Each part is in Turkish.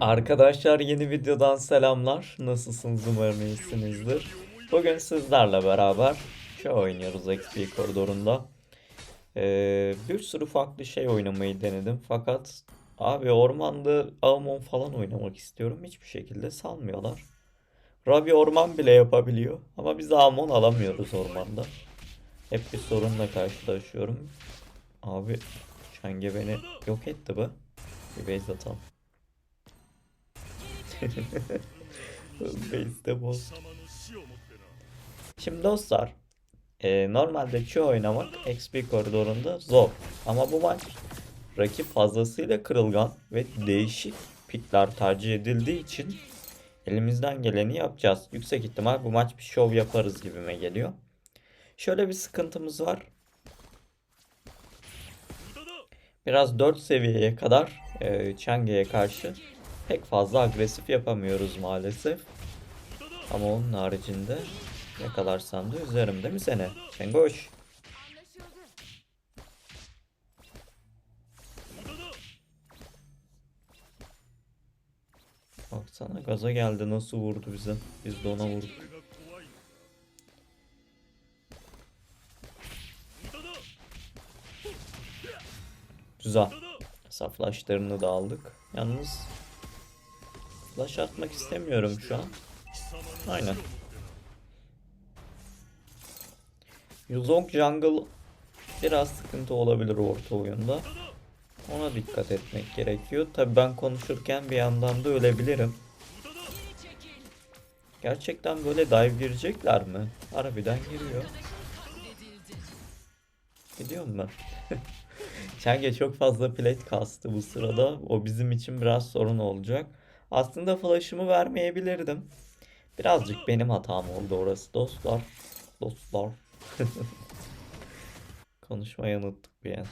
Arkadaşlar yeni videodan selamlar. Nasılsınız umarım iyisinizdir. Bugün sizlerle beraber şey oynuyoruz XP koridorunda. Ee, bir sürü farklı şey oynamayı denedim. Fakat abi ormanda Amon falan oynamak istiyorum. Hiçbir şekilde salmıyorlar. Rabi orman bile yapabiliyor. Ama biz Amon alamıyoruz ormanda. Hep bir sorunla karşılaşıyorum. Abi Çenge beni yok etti bu. Bir base atalım. Base'de. Şimdi dostlar e, normalde Q oynamak XP koridorunda zor. Ama bu maç rakip fazlasıyla kırılgan ve değişik pikler tercih edildiği için elimizden geleni yapacağız. Yüksek ihtimal bu maç bir şov yaparız gibime geliyor. Şöyle bir sıkıntımız var. Biraz 4 seviyeye kadar e, Change'ye karşı pek fazla agresif yapamıyoruz maalesef. Ama onun haricinde yakalarsan da üzerim değil mi seni? Çengoş. Baksana gaza geldi nasıl vurdu bize. Biz de ona vurduk. Güzel. Saflaşlarını da aldık. Yalnız flash atmak istemiyorum şu an. Aynen. Yuzong Jungle biraz sıkıntı olabilir orta oyunda. Ona dikkat etmek gerekiyor. Tabi ben konuşurken bir yandan da ölebilirim. Gerçekten böyle dive girecekler mi? Harbiden giriyor. Gidiyor mu? Çenge çok fazla plate kastı bu sırada. O bizim için biraz sorun olacak. Aslında flash'ımı vermeyebilirdim. Birazcık benim hatam oldu orası dostlar. Dostlar. Konuşmayı unuttuk bir an.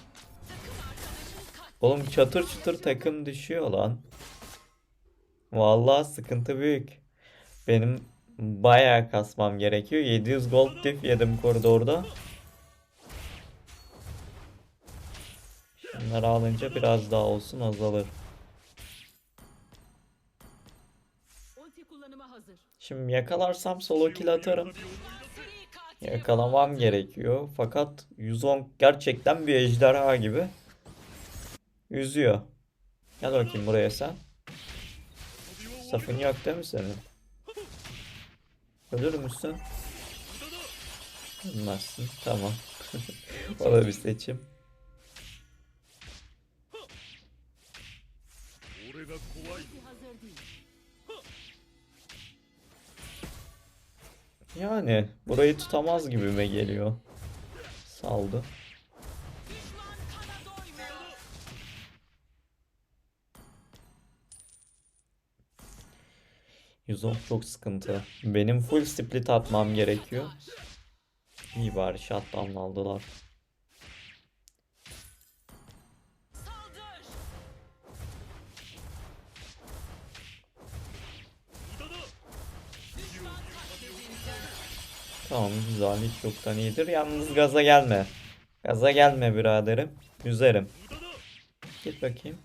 Oğlum çatır çutur takım düşüyor lan. Vallahi sıkıntı büyük. Benim bayağı kasmam gerekiyor. 700 gold diff yedim koridorda. Şunları alınca biraz daha olsun azalır. Şimdi yakalarsam solo kill atarım. Yakalamam gerekiyor. Fakat 110 gerçekten bir ejderha gibi. Yüzüyor. Gel bakayım buraya sen. Safın yok değil mi senin? Ölür müsün? Ölmezsin. Tamam. o da bir seçim. Yani burayı tutamaz gibime geliyor. Saldı. Yüzon çok sıkıntı. Benim full split atmam gerekiyor. İyi bari shutdown aldılar. Tamam güzel hiç yoktan iyidir. Yalnız gaza gelme. Gaza gelme biraderim. Üzerim. Git bakayım.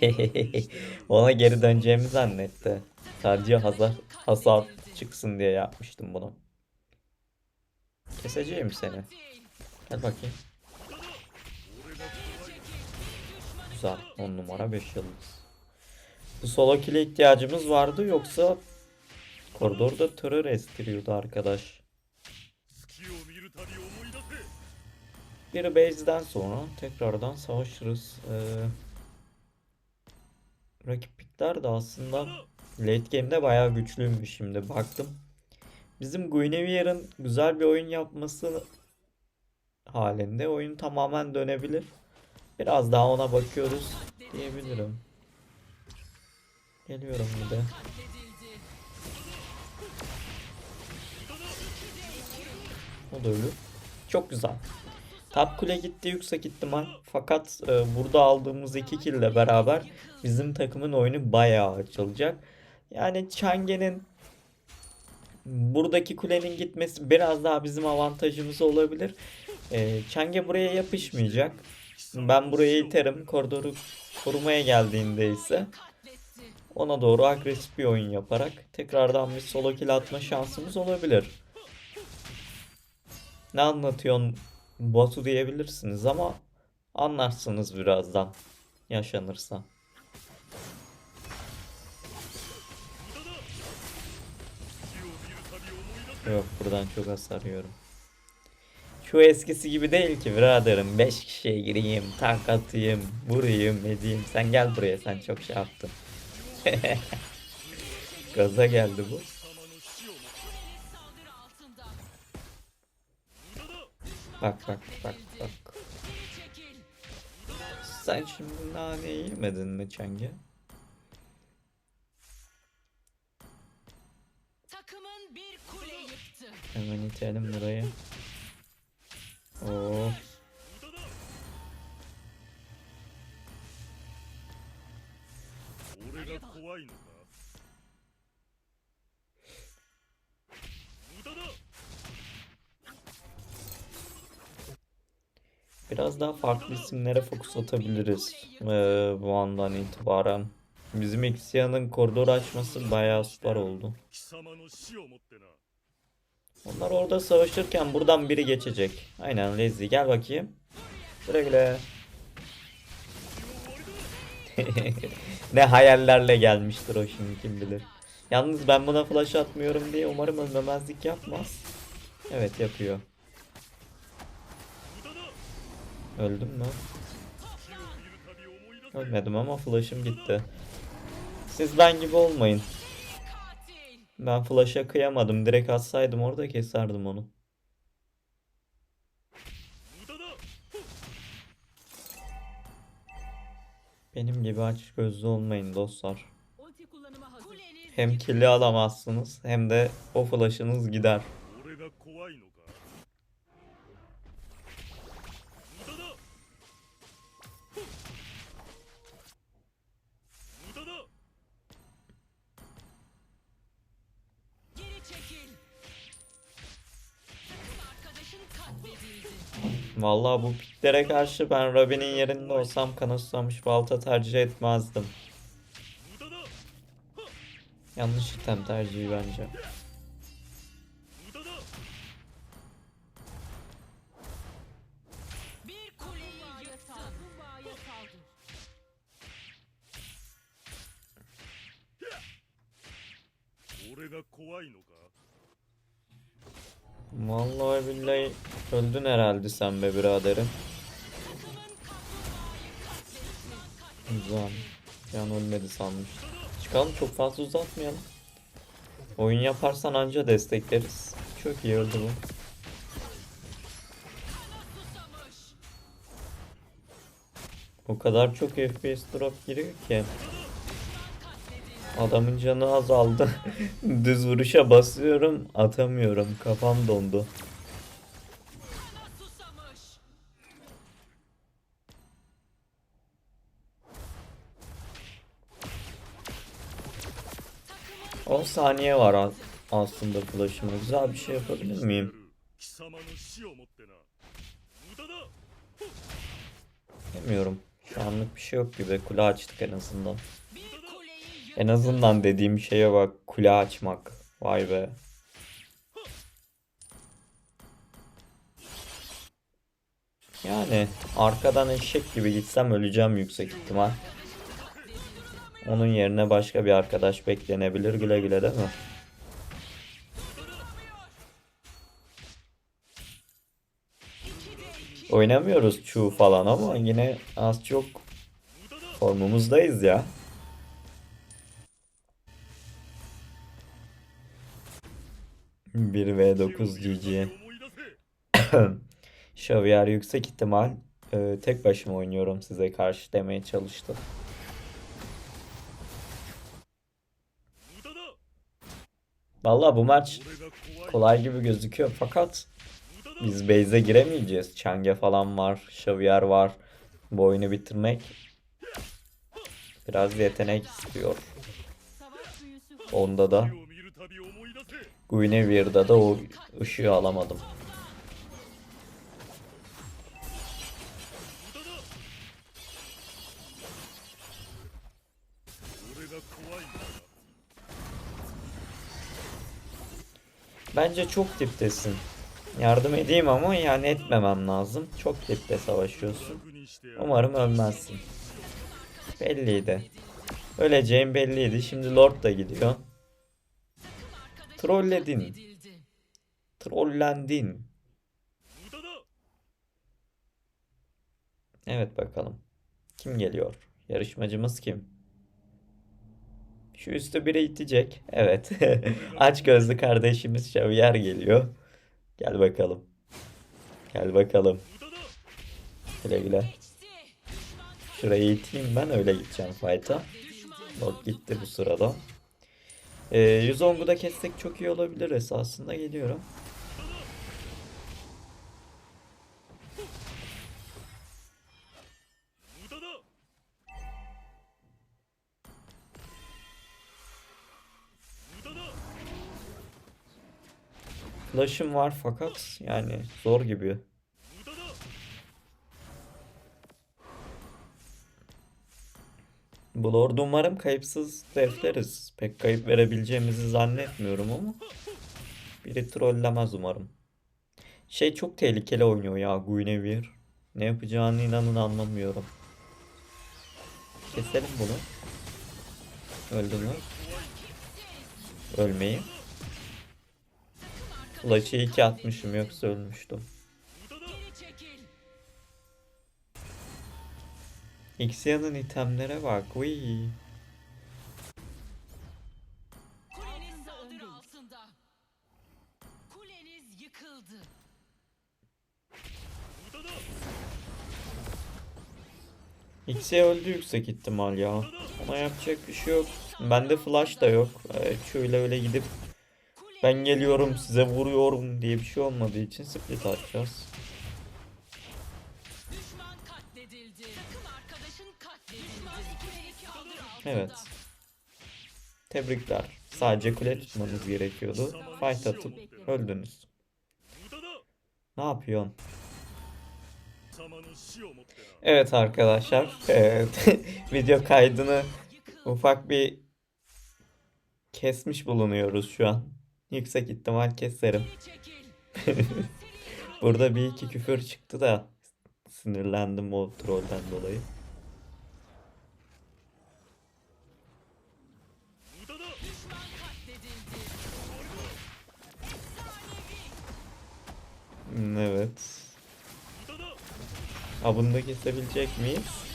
Ona geri döneceğimi zannetti. Sadece hasar, hasar çıksın diye yapmıştım bunu. Keseceğim seni. Gel bakayım. Güzel. 10 numara 5 yıldız. Bu solo kill'e ihtiyacımız vardı yoksa koridorda terör estiriyordu arkadaş. Bir base'den sonra tekrardan savaşırız. Ee, rakip pikler de aslında late game'de bayağı güçlüymüş şimdi baktım. Bizim Guinevere'ın güzel bir oyun yapması halinde oyun tamamen dönebilir. Biraz daha ona bakıyoruz diyebilirim. Geliyorum bir de. O da ölür. Çok güzel. Top kule gitti yüksek ihtimal. Fakat e, burada aldığımız 2 kill ile beraber bizim takımın oyunu bayağı açılacak. Yani Change'nin buradaki kulenin gitmesi biraz daha bizim avantajımız olabilir. E, Change buraya yapışmayacak. Ben buraya iterim. Koridoru korumaya geldiğinde ise ona doğru agresif bir oyun yaparak tekrardan bir solo kill atma şansımız olabilir. Ne anlatıyorsun Batu diyebilirsiniz ama anlarsınız birazdan yaşanırsa. Yok buradan çok hasar yiyorum. Şu eskisi gibi değil ki biraderim. 5 kişiye gireyim, tank atayım, vurayım, edeyim. Sen gel buraya sen çok şey yaptın. Gaza geldi bu. Bak bak bak bak. Sen şimdi naneyi yemedin mi Çenge? Takımın bir kule yıktı. Hemen itelim burayı. Oo. biraz daha farklı isimlere fokus atabiliriz ee, bu andan itibaren. Bizim Xia'nın koridor açması bayağı süper oldu. Onlar orada savaşırken buradan biri geçecek. Aynen Lezzy gel bakayım. Güle güle. ne hayallerle gelmiştir o şimdi kim bilir. Yalnız ben buna flash atmıyorum diye umarım ölmemezlik yapmaz. Evet yapıyor. Öldüm mü? Ölmedim ama flash'ım gitti. Siz ben gibi olmayın. Ben flash'a kıyamadım. Direkt atsaydım orada keserdim onu. Benim gibi aç gözlü olmayın dostlar. Hem kirli alamazsınız hem de o flash'ınız gider. Vallahi bu piklere karşı ben Robin'in yerinde olsam kanıtlamış balta tercih etmezdim. Yanlış item tercihi bence. Öldün herhalde sen be biraderim. Güzel. Can ölmedi sanmış. Çıkalım çok fazla uzatmayalım. Oyun yaparsan anca destekleriz. Çok iyi öldü bu. O kadar çok FPS drop giriyor ki. Adamın canı azaldı. Düz vuruşa basıyorum, atamıyorum. Kafam dondu. saniye var aslında flash'ıma. Güzel bir şey yapabilir miyim? Bilmiyorum. Şu anlık bir şey yok gibi. Kule açtık en azından. En azından dediğim şeye bak. Kule açmak. Vay be. Yani arkadan eşek gibi gitsem öleceğim yüksek ihtimal. Onun yerine başka bir arkadaş beklenebilir güle güle değil mi? Oynamıyoruz Chu falan ama yine az çok formumuzdayız ya. Bir V9 GG. Şavyer yüksek ihtimal e, tek başıma oynuyorum size karşı demeye çalıştı. Valla bu maç kolay gibi gözüküyor fakat biz base'e giremeyeceğiz. Chang'e falan var, Xavier var. Bu oyunu bitirmek biraz yetenek istiyor. Onda da Guinevere'da da o ışığı alamadım. Bence çok diptesin. Yardım edeyim ama yani etmemem lazım. Çok dipte savaşıyorsun. Umarım ölmezsin. Belliydi. Öleceğim belliydi. Şimdi Lord da gidiyor. Trolledin. Trollendin. Evet bakalım. Kim geliyor? Yarışmacımız kim? Şu üstü 1'e itecek. Evet. Aç gözlü kardeşimiz Xavier geliyor. Gel bakalım. Gel bakalım. Güle güle. Şurayı iteyim ben öyle gideceğim fight'a. Lord gitti bu sırada. Ee, 110 kessek çok iyi olabilir esasında geliyorum. Flash'ım var fakat yani zor gibi. Bu Lord umarım kayıpsız defleriz. Pek kayıp verebileceğimizi zannetmiyorum ama. Biri trollemez umarım. Şey çok tehlikeli oynuyor ya Guinevere. Ne yapacağını inanın anlamıyorum. Keselim bunu. Öldü mü? Ölmeyi. Flash'ı iki atmışım yoksa ölmüştüm. Ixia'nın itemlere bak. Uy. X'e öldü yüksek ihtimal ya. Ona yapacak bir şey yok. Bende flash da yok. Ee, şöyle öyle gidip ben geliyorum size vuruyorum diye bir şey olmadığı için split atacağız. Evet. Tebrikler. Sadece kule tutmanız gerekiyordu. Fight atıp öldünüz. Ne yapıyorsun? Evet arkadaşlar. Evet. Video kaydını ufak bir kesmiş bulunuyoruz şu an. Yüksek ihtimal keserim. Burada bir iki küfür çıktı da sinirlendim o trollden dolayı. Evet. Ha bunu da kesebilecek miyiz?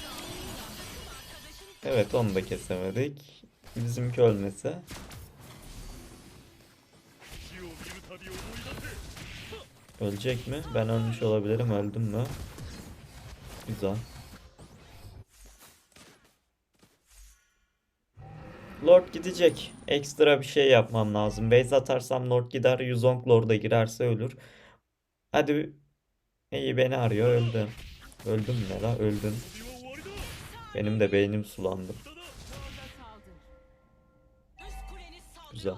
Evet onu da kesemedik. Bizimki ölmese Ölecek mi? Ben ölmüş olabilirim. Öldüm mü? Güzel. Lord gidecek. Ekstra bir şey yapmam lazım. Base atarsam Lord gider. Yuzong Lord'a girerse ölür. Hadi. İyi beni arıyor. Öldüm. Öldüm ne la? Öldüm. Benim de beynim sulandı. Güzel.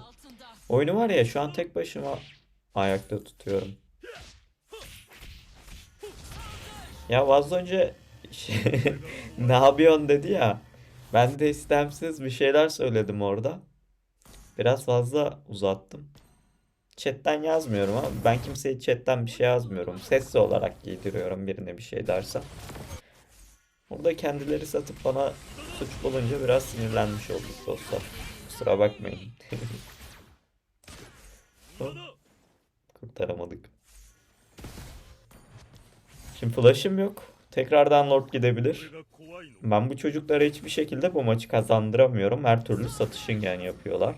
Oyunu var ya şu an tek başıma ayakta tutuyorum. Ya az önce şey, ne yapıyorsun dedi ya. Ben de istemsiz bir şeyler söyledim orada. Biraz fazla uzattım. Chatten yazmıyorum ama ben kimseye chatten bir şey yazmıyorum. Sesli olarak giydiriyorum birine bir şey dersen. Burada kendileri satıp bana suç bulunca biraz sinirlenmiş olduk dostlar. Kusura bakmayın. Kurtaramadık. Şimdi flash'ım yok. Tekrardan Lord gidebilir. Ben bu çocuklara hiçbir şekilde bu maçı kazandıramıyorum. Her türlü satışingen yapıyorlar.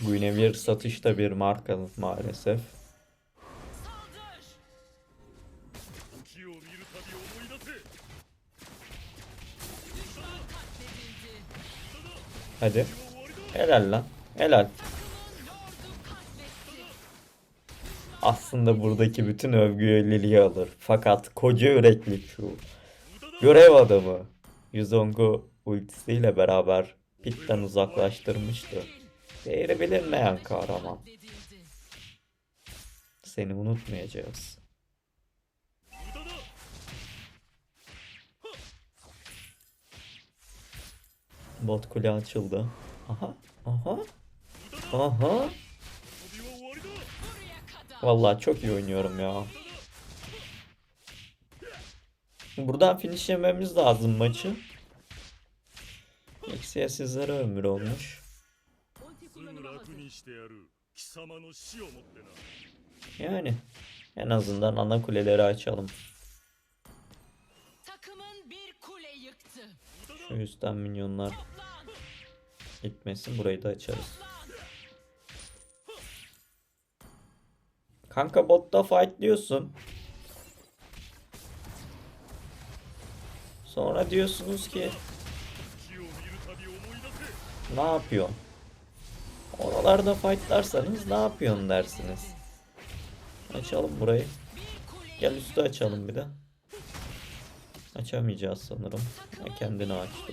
Bu yine bir satışta bir markanız maalesef. Hadi. Helal lan. Helal. Aslında buradaki bütün övgüyü Lili alır. Fakat koca yürekli şu. Görev adamı. Yuzong'u ultisiyle beraber pitten uzaklaştırmıştı. Değeri bilinmeyen kahraman. Seni unutmayacağız. Bot kule açıldı. Aha. Aha. Aha. Vallahi çok iyi oynuyorum ya. Buradan finish yememiz lazım maçı. Eksiye sizlere ömür olmuş. Yani en azından ana kuleleri açalım. Şu üstten minyonlar gitmesin. Burayı da açarız. Kanka botta fight diyorsun. Sonra diyorsunuz ki ne yapıyorsun? Oralarda fightlarsanız ne yapıyorsun dersiniz. Açalım burayı. Gel üstü açalım bir de. Açamayacağız sanırım. Ha, kendini açtı.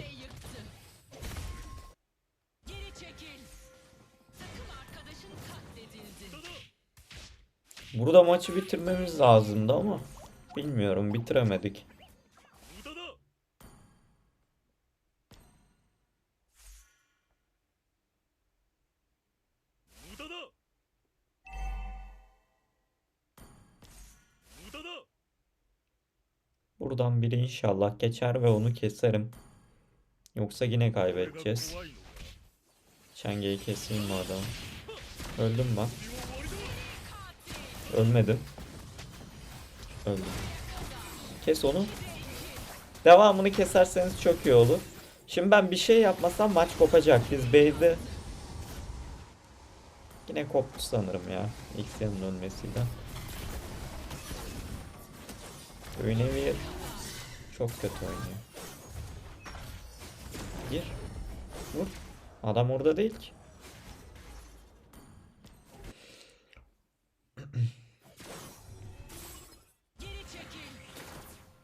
Burada maçı bitirmemiz lazımdı ama bilmiyorum bitiremedik. Buradan biri inşallah geçer ve onu keserim. Yoksa yine kaybedeceğiz. Çengeyi keseyim madem. Öldüm ben. Ölmedim. Öldüm. Kes onu. Devamını keserseniz çok iyi olur. Şimdi ben bir şey yapmasam maç kopacak. Biz base'de yine koptu sanırım ya. X'in ölmesiyle. Öynevir çok kötü oynuyor. Gir. Vur. Adam orada değil ki.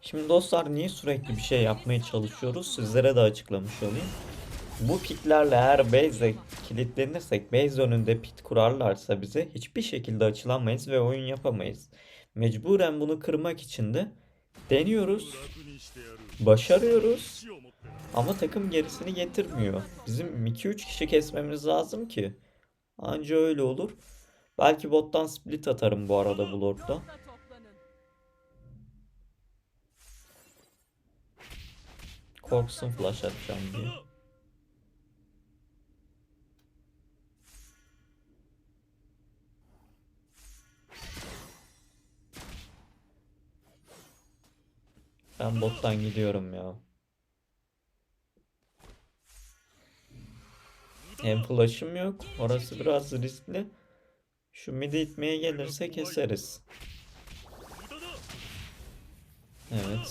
Şimdi dostlar niye sürekli bir şey yapmaya çalışıyoruz? Sizlere de açıklamış olayım. Bu piklerle eğer base'e kilitlenirsek, base önünde pit kurarlarsa bize hiçbir şekilde açılamayız ve oyun yapamayız. Mecburen bunu kırmak için de Deniyoruz. Başarıyoruz. Ama takım gerisini getirmiyor. Bizim 2-3 kişi kesmemiz lazım ki. Anca öyle olur. Belki bottan split atarım bu arada bu lordda. Korksun flash atacağım diye. Ben bottan gidiyorum ya. Hem flash'ım yok. Orası biraz riskli. Şu midi itmeye gelirse keseriz. Evet.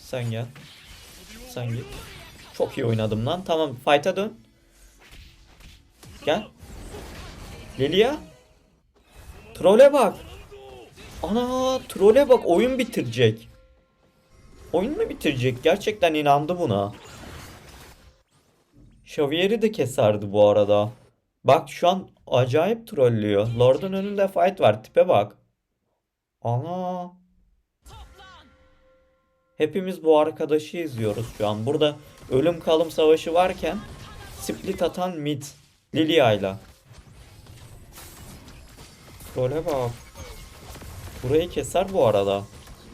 Sen gel. Sen git. Çok iyi oynadım lan. Tamam fight'a dön. Gel. Lelia. Trole bak. Ana trole bak oyun bitirecek. Oyun mu bitirecek? Gerçekten inandı buna. Xavier'i de keserdi bu arada. Bak şu an acayip trollüyor. Lord'un önünde fight var. Tipe bak. Ana. Hepimiz bu arkadaşı izliyoruz şu an. Burada ölüm kalım savaşı varken split atan mid Lilia'yla. Trole bak. Burayı keser bu arada.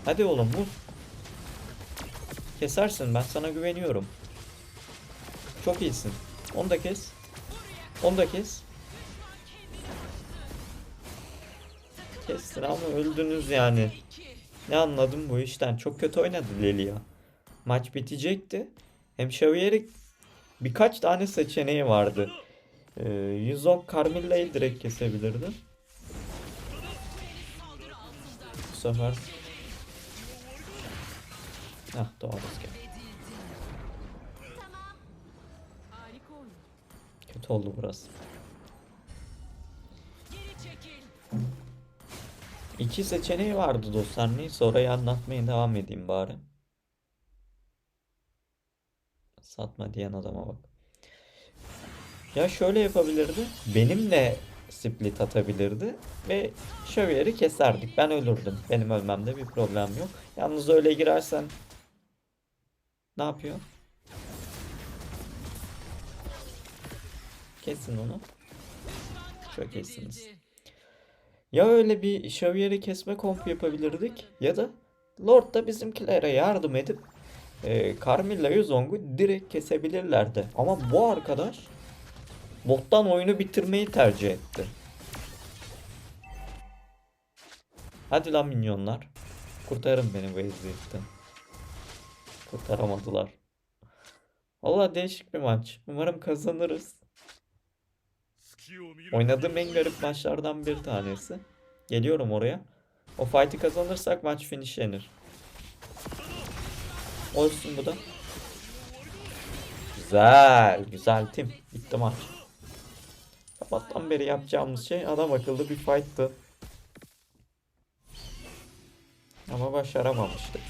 Hadi oğlum vur. Kesersin ben sana güveniyorum. Çok iyisin. Onu da kes. Onu da kes. Kestin ama öldünüz yani. Ne anladım bu işten? Çok kötü oynadı Lilia. Maç bitecekti. Hem Xavier'i birkaç tane seçeneği vardı. Ee, Yuzok Carmilla'yı direkt kesebilirdi. Bu sefer... Tamam. Harika oyun. Kötü oldu burası. İki seçeneği vardı dostlar. Neyse orayı anlatmaya devam edeyim bari. Satma diyen adama bak. Ya şöyle yapabilirdi. Benimle split atabilirdi. Ve Xavier'i keserdik. Ben ölürdüm. Benim ölmemde bir problem yok. Yalnız öyle girersen ne yapıyor? Kesin onu. Çok iyisiniz. Ya öyle bir Xavier'i kesme komp yapabilirdik ya da Lord da bizimkilere yardım edip e, Carmilla'yı Zong'u direkt kesebilirlerdi. Ama bu arkadaş bottan oyunu bitirmeyi tercih etti. Hadi lan minyonlar. Kurtarın beni bu eziyetten. Kurtaramadılar. Valla değişik bir maç. Umarım kazanırız. Oynadığım en garip maçlardan bir tanesi. Geliyorum oraya. O fight'i kazanırsak maç finishlenir. Olsun bu da. Güzel. Güzel tim. Bitti maç. Sabahtan beri yapacağımız şey adam akıllı bir fight'tı. Ama başaramamıştık.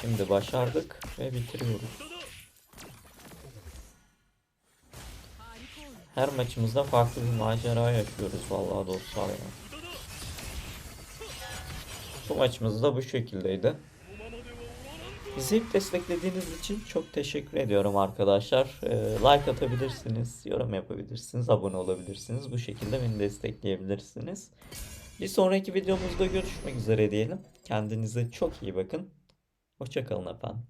Şimdi başardık ve bitiriyoruz. Her maçımızda farklı bir macera yaşıyoruz vallahi dostlar ya. Bu maçımız da bu şekildeydi. İzleyip desteklediğiniz için çok teşekkür ediyorum arkadaşlar. Ee, like atabilirsiniz, yorum yapabilirsiniz, abone olabilirsiniz. Bu şekilde beni destekleyebilirsiniz. Bir sonraki videomuzda görüşmek üzere diyelim. Kendinize çok iyi bakın. Hoşçakalın efendim.